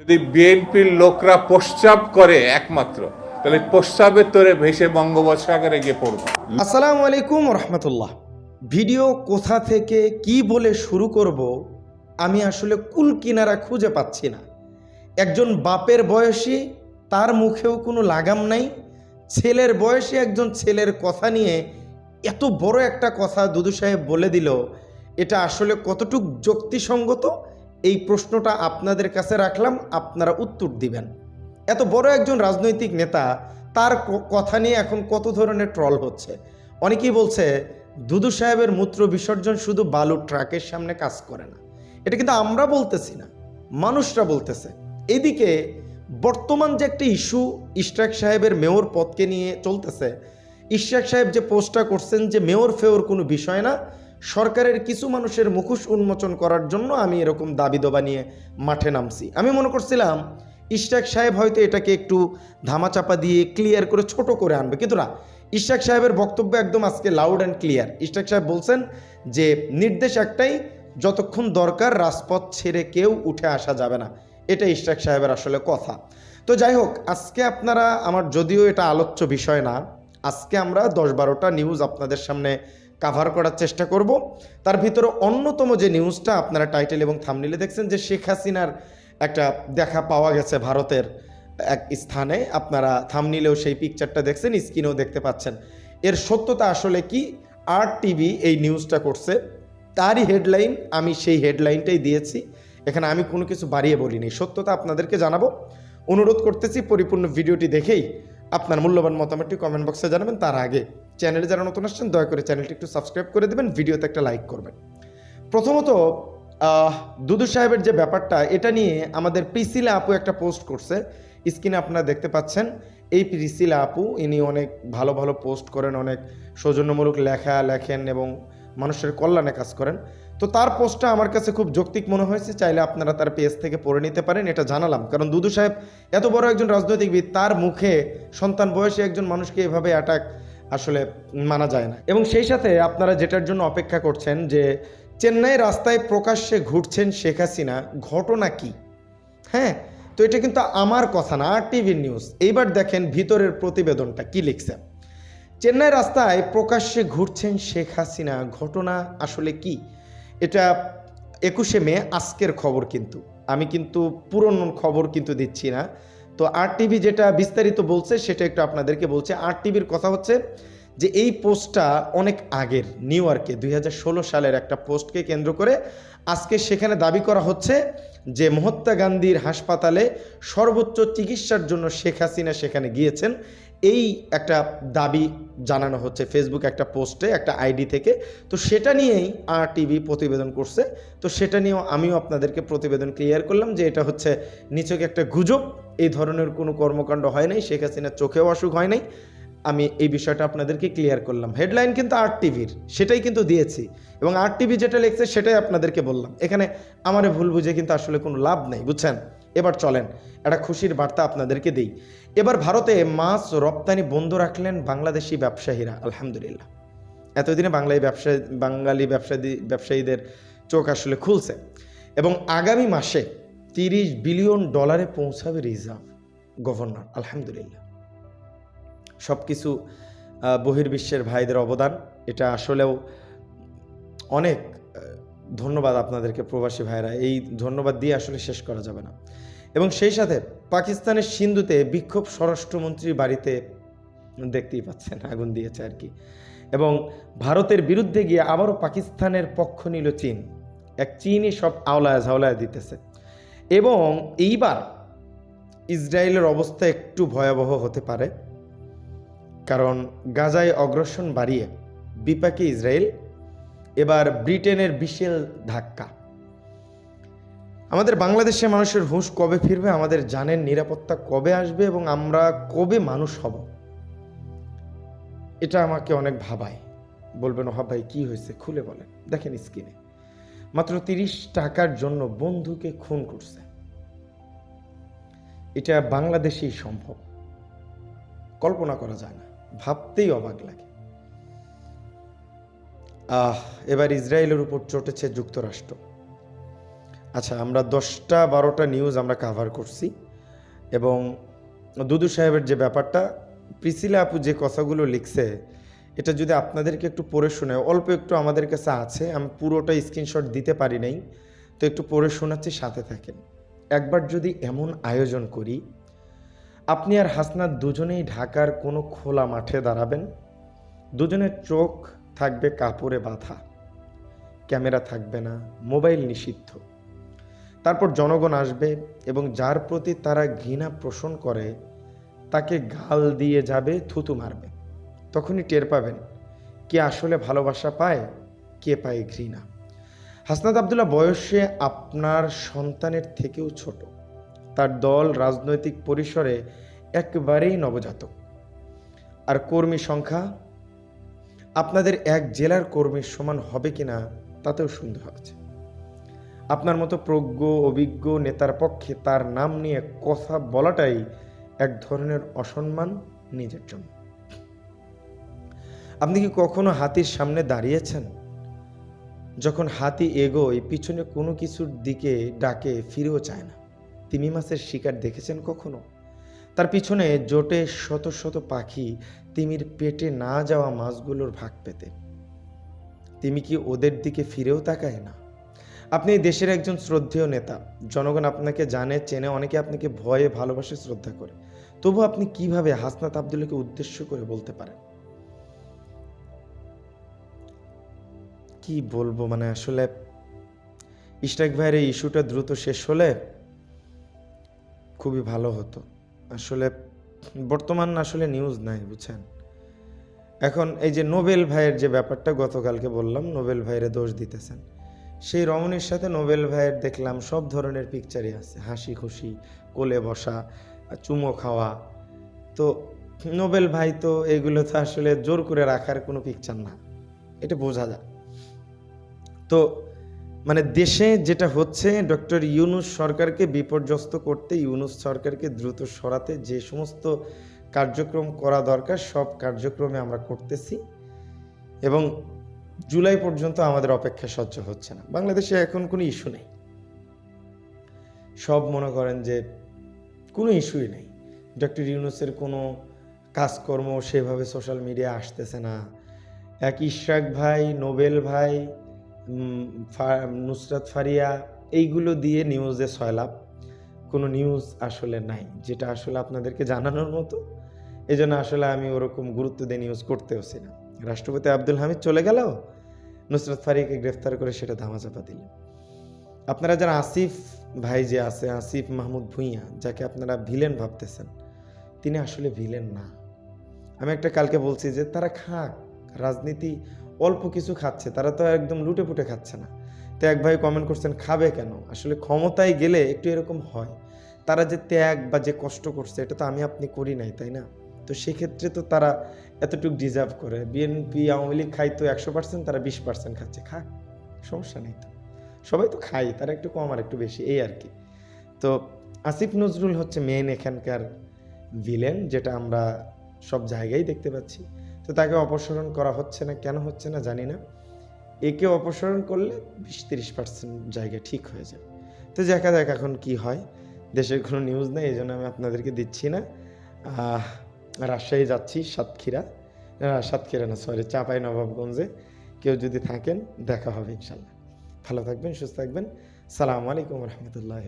যদি বিএনপির লোকরা প্রস্রাব করে একমাত্র, তাহলে প্রস্রাবের তোরে ভেসে বঙ্গোপসাগরে গিয়ে পড়বে। আসসালামু আলাইকুম রহমতুল্লাহ। ভিডিও কোথা থেকে কি বলে শুরু করব, আমি আসলে কুল কিনারা খুঁজে পাচ্ছি না। একজন বাপের বয়সী, তার মুখেও কোনো লাগাম নাই। ছেলের বয়সী একজন ছেলের কথা নিয়ে এত বড় একটা কথা দুদু সাহেব বলে দিল, এটা আসলে কতটুক যুক্তিসঙ্গত? এই প্রশ্নটা আপনাদের কাছে রাখলাম, আপনারা উত্তর দিবেন। এত বড় একজন রাজনৈতিক নেতা, তার কথা নিয়ে এখন কত ধরনের ট্রল হচ্ছে? অনেকেই বলছে, দুদু সাহেবের মূত্র বিসর্জন শুধু বালু ট্রাকের সামনে কাজ করে না। এটা কিন্তু আমরা বলতেছি না, মানুষরা বলতেছে। এদিকে বর্তমান যে একটা ইস্যু, ইশরাক সাহেবের মেয়র পদকে নিয়ে চলতেছে, ইশরাক সাহেব যে পোস্টটা করছেন যে মেয়র ফেওর কোনো বিষয় না সরকারের কিছু মানুষের মুখোশ উন্মোচন করার জন্য আমি এরকম দাবি দবা নিয়ে মাঠে নামছি। আমি মনে করছিলাম, ইশরাক সাহেব হয়তো এটাকে একটু ধামাচাপা দিয়ে ক্লিয়ার করে ছোট করে আনবে। কিন্তু না, ইশরাক সাহেবের বক্তব্য একদম আজকে লাউড অ্যান্ড ক্লিয়ার ইশরাক সাহেব বলছেন যে, নির্দেশ একটাই, যতক্ষণ দরকার রাজপথ ছেড়ে কেউ উঠে আসা যাবে না। এটা ইশরাক সাহেবের আসলে কথা। তো যাই হোক, আজকে আপনারা, আমার যদিও এটা আলোচ্য বিষয় না, আজকে আমরা দশ বারোটা নিউজ আপনাদের সামনে কাভার করার চেষ্টা করব। তার ভিতরে অন্যতম যে নিউজটা আপনারা টাইটেল এবং থামনিলে দেখছেন যে শেখ হাসিনার একটা দেখা পাওয়া গেছে ভারতের এক স্থানে। আপনারা থামনিলেও সেই পিকচারটা দেখছেন স্ক্রিনেও দেখতে পাচ্ছেন। এর সত্যতা আসলে কি? আর টিভি এই নিউজটা করছে। তারই হেডলাইন আমি সেই হেডলাইনটাই দিয়েছি। এখানে আমি কোনো কিছু বাড়িয়ে বলিনি। সত্যতা আপনাদেরকে জানাব। অনুরোধ করতেছি, পরিপূর্ণ ভিডিওটি দেখেই আপনার মূল্যবান মতামতটি কমেন্ট বক্সে জানাবেন। তার আগে চ্যানেলে যারা নতুন আসছেন, দয়া করে চ্যানেলটি একটু সাবস্ক্রাইব করে দেবেন, ভিডিওতে একটা লাইক করবেন। প্রথমত দুদু সাহেবের যে ব্যাপারটা, এটা নিয়ে আমাদের প্রিসিলা আপু একটা পোস্ট করছে। স্ক্রিনে আপনারা দেখতে পাচ্ছেন, এই প্রিসিলা আপু, ইনি অনেক ভালো ভালো পোস্ট করেন, অনেক সৌজন্যমূলক লেখা লেখেন এবং মানুষের কল্যাণে কাজ করেন। তো তার পোস্টটা আমার কাছে খুব যৌক্তিক মনে হয়েছে, চাইলে আপনারা তার পেজ থেকে পড়ে নিতে পারেন, এটা জানালাম। কারণ দুদু সাহেব এত বড় একজন রাজনৈতিকবিদ, তার মুখে সন্তান বয়সী একজন মানুষকে এভাবে অ্যাটাক আসলে মানা যায় না। এবং সেই সাথে আপনারা যেটার জন্য অপেক্ষা করছেন যে, চেন্নাই রাস্তায় প্রকাশ্যে ঘুরছেন শেখ হাসিনা, ঘটনা কি? হ্যাঁ তো এটা কিন্তু আমার কথা না, আর টিভির নিউজ এইবার দেখেন ভিতরের প্রতিবেদনটা কি লিখছে। চেন্নাই রাস্তায় প্রকাশ্যে ঘুরছেন শেখ হাসিনা। ঘটনা আসলে কি? এটা একুশে মে, আজকের খবর কিন্তু। আমি কিন্তু পুরনো খবর কিন্তু দিচ্ছি না। তো আর টিভি যেটা বিস্তারিত বলছে, সেটা একটু আপনাদেরকে বলছে। আর টিভির কথা হচ্ছে যে, এই পোস্টটা অনেক আগের, নিউ ইয়র্কে, দুই হাজার ষোলো সালের একটা পোস্টকে কেন্দ্র করে আজকে সেখানে দাবি করা হচ্ছে যে, মহাত্মা গান্ধীর হাসপাতালে সর্বোচ্চ চিকিৎসার জন্য শেখ হাসিনা সেখানে গিয়েছেন। এই একটা দাবি জানানো হচ্ছে ফেসবুক একটা পোস্টে একটা আইডি থেকে। তো সেটা নিয়েই আর টিভি প্রতিবেদন করছে। তো সেটা নিয়েও আমিও আপনাদেরকে প্রতিবেদন ক্লিয়ার করলাম যে এটা হচ্ছে নিচকে একটা গুজব। এই ধরনের কোনো কর্মকাণ্ড হয় নাই, শেখ হাসিনার চোখেও অসুখ হয় নাই। আমি এই বিষয়টা আপনাদেরকে ক্লিয়ার করলাম। হেডলাইন কিন্তু আর টিভির সেটাই কিন্তু দিয়েছি। এবং আর টিভি যেটা লিখছে সেটাই আপনাদেরকে বললাম। এখানে আমারে ভুল বুঝে কিন্তু আসলে কোনো লাভ নেই, বুঝছেন? এবার চলেন, একটা খুশির বার্তা আপনাদেরকে দিই। এবার ভারতে মাছ রপ্তানি বন্ধ রাখলেন বাংলাদেশি ব্যবসায়ীরা, আলহামদুলিল্লাহ। এতদিনে বাংলায় ব্যবসা, বাঙালি ব্যবসায়ী, ব্যবসায়ীদের চোখ আসলে খুলছে। এবং আগামী মাসে তিরিশ বিলিয়ন ডলারে পৌঁছাবে রিজার্ভ গভর্নর, আলহামদুলিল্লাহ। সব কিছু বহির্বিশ্বের ভাইদের অবদান, এটা আসলেও অনেক ধন্যবাদ আপনাদেরকে প্রবাসী ভাইরা। এই ধন্যবাদ দিয়ে আসলে শেষ করা যাবে না। এবং সেই সাথে পাকিস্তানের সিন্ধুতে বিক্ষোভ স্বরাষ্ট্রমন্ত্রীর বাড়িতে দেখতেই পাচ্ছেন, আগুন দিয়েছে আর কি। এবং ভারতের বিরুদ্ধে গিয়ে আবারও পাকিস্তানের পক্ষ নিল চীন। এক চীনই সব আওলায় ঝাওলায় দিতেছে। এবং এইবার ইসরায়েলের অবস্থা একটু ভয়াবহ হতে পারে। কারণ গাজায় অগ্রসন বাড়িয়ে বিপাকে ইসরায়েল এবার ব্রিটেনের বিশেল ধাক্কা। আমাদের বাংলাদেশের মানুষের হুঁশ কবে ফিরবে, আমাদের জানের নিরাপত্তা কবে আসবে এবং আমরা কবে মানুষ হব? এটা আমাকে অনেক ভাবায়। বলবেন ওহা ভাই, কি হয়েছে? খুলে বলেন। দেখেন স্ক্রিনে। মাত্র তিরিশ টাকার জন্য বন্ধুকে খুন করছে। এটা বাংলাদেশেই সম্ভব। কল্পনা করা যায় না। ভাবতেই অবাক লাগে। এবার ইসরায়েলের উপর চটেছে যুক্তরাষ্ট্র। আচ্ছা আমরা দশটা বারোটা নিউজ আমরা কাভার করছি এবং দুদু সাহেবের যে ব্যাপারটা, প্রিসিলা আপু যে কথাগুলো লিখছে, এটা যদি আপনাদেরকে একটু পড়ে শোনায় অল্প একটু আমাদের কাছে আছে, আমি পুরোটা স্ক্রিনশট দিতে পারি নাই, তো একটু পড়ে শোনাচ্ছি, সাথে থাকেন। একবার যদি এমন আয়োজন করি, আপনি আর হাসনাত দুজনেই ঢাকার কোনো খোলা মাঠে দাঁড়াবেন? দুজনের চোখ থাকবে কাপড়ে বাঁধা, ক্যামেরা থাকবে না, মোবাইল নিষিদ্ধ। তারপর জনগণ আসবে এবং যার প্রতি তারা ঘৃণা পোষণ করে, তাকে গাল দিয়ে যাবে, থুতু মারবে। তখনই টের পাবেন কে আসলে ভালোবাসা পায়, কে পায় ঘৃণা। হাসনাত আবদুল্লাহ বয়সে আপনার সন্তানের থেকেও ছোট। তার দল রাজনৈতিক পরিসরে একবারেই নবজাতক। আর কর্মী সংখ্যা আপনাদের এক জেলার কর্মীর সমান হবে কিনা তাতেও সন্দেহ আছে। আপনার মতো প্রজ্ঞ, অভিজ্ঞ নেতার পক্ষে তার নাম নিয়ে কথা বলাটাই এক ধরনের অসম্মান নিজের জন্য। আপনি কি কখনো হাতির সামনে দাঁড়িয়েছেন? যখন হাতি এগোয়, পিছনে কোনো কিছুর দিকে ডাকে, ফিরেও চায় না। তিমি মাছের শিকার দেখেছেন কখনো? তার পিছনে জোটে শত শত পাখি তিমির পেটে না যাওয়া মাছগুলোর ভাগ পেতে। তিমি কি ওদের দিকে ফিরেও তাকায় না? আপনি দেশের একজন শ্রদ্ধেয় নেতা, জনগণ আপনাকে জানে, চেনে, অনেকে আপনাকে ভয়ে, ভালোবাসে, শ্রদ্ধা করে। তবু আপনি কীভাবে হাসনাত আবদুল্লাহকে উদ্দেশ্য করে বলতে পারেন? কি বলব মানে আসলে ইশরাক ভাইয়ের এই ইস্যুটা দ্রুত শেষ হলে খুবই ভালো হতো। আসলে বর্তমান আসলে নিউজ নাই, বুঝছেন? এখন এই যে নোবেল ভাইয়ের যে ব্যাপারটা গতকালকে বললাম, নোবেল ভাইয়ের দোষ দিতেছেন। সেই রমণীর সাথে নোবেল ভাইয়ের দেখলাম সব ধরনের পিকচারই আছে। হাসি খুশি, কোলে বসা, চুমো খাওয়া। তো নোবেল ভাই তো এগুলো তো আসলে জোর করে রাখার কোনো পিকচার না। এটা বোঝা যায়। তো মানে দেশে যেটা হচ্ছে, ডক্টর ইউনুস সরকারকে বিপর্যস্ত করতে, ইউনুস সরকারকে দ্রুত সরাতে যে সমস্ত কার্যক্রম করা দরকার, সব কার্যক্রমে আমরা করতেছি এবং জুলাই পর্যন্ত আমাদের অপেক্ষা সহ্য হচ্ছে না। বাংলাদেশে এখন কোনো ইস্যু নেই। সব মনে করেন যে কোনো ইস্যুই নেই। ডক্টর ইউনুসের কোনো কাজকর্ম সেভাবে সোশ্যাল মিডিয়া আসতেছে না। এক ইশরাক ভাই, নোবেল ভাই নুসরাত ফারিয়া, এইগুলো দিয়ে নিউজে সয়লাভ কোনো নিউজ আসলে নাই, যেটা আসলে আপনাদেরকে জানানোর মতো। এই জন্য আসলে আমি ওরকম গুরুত্ব দিয়ে নিউজ করতেওছি না। রাষ্ট্রপতি আব্দুল হামিদ চলে গেল, নুসরাত ফারিয়াকে গ্রেফতার করে সেটা ধামাচাপা দিলেন। আপনারা যারা আসিফ ভাই যে আছে, আসিফ মাহমুদ ভুঁইয়া, যাকে আপনারা ভিলেন ভাবতেছেন, তিনি আসলে ভিলেন না। আমি একটা কালকে বলছি যে তারা খাক, রাজনীতি অল্প কিছু খাচ্ছে, তারা তো একদম লুটে পুটে খাচ্ছে না। তো এক ভাই কমেন্ট করছেন, খাবে কেন? আসলে ক্ষমতায় গেলে একটু এরকম হয়। তারা যে ত্যাগ বা যে কষ্ট করছে, এটা তো আমি আপনি করি নাই, তাই না? তো সেক্ষেত্রে তো তারা এতটুকু ডিজার্ভ করে। বিএনপি আওয়ামী লীগ খাই তো একশো পার্সেন্ট তারা বিশ পার্সেন্ট খাচ্ছে। খাক, সমস্যা নেই তো। সবাই তো খাই তারা একটু কম আর একটু বেশি, এই আর কি। তো আসিফ নজরুল হচ্ছে মেন এখানকার ভিলেন যেটা আমরা সব জায়গায় দেখতে পাচ্ছি। তো তাকে অপসারণ করা হচ্ছে না, কেন হচ্ছে না জানি না। একে অপসারণ করলে বিশ তিরিশ পার্সেন্ট জায়গা ঠিক হয়ে যাবে। তো দেখা যাক এখন কি হয়। দেশের কোনো নিউজ নেই, এই জন্য আমি আপনাদেরকে দিচ্ছি না। রাজশাহী যাচ্ছি, সাতক্ষীরা। সাতক্ষীরা না সরি চাপাই নবাবগঞ্জে। কেউ যদি থাকেন, দেখা হবে ইনশাল্লাহ। ভালো থাকবেন, সুস্থ থাকবেন। সালাম আলাইকুম রহমতুল্লাহ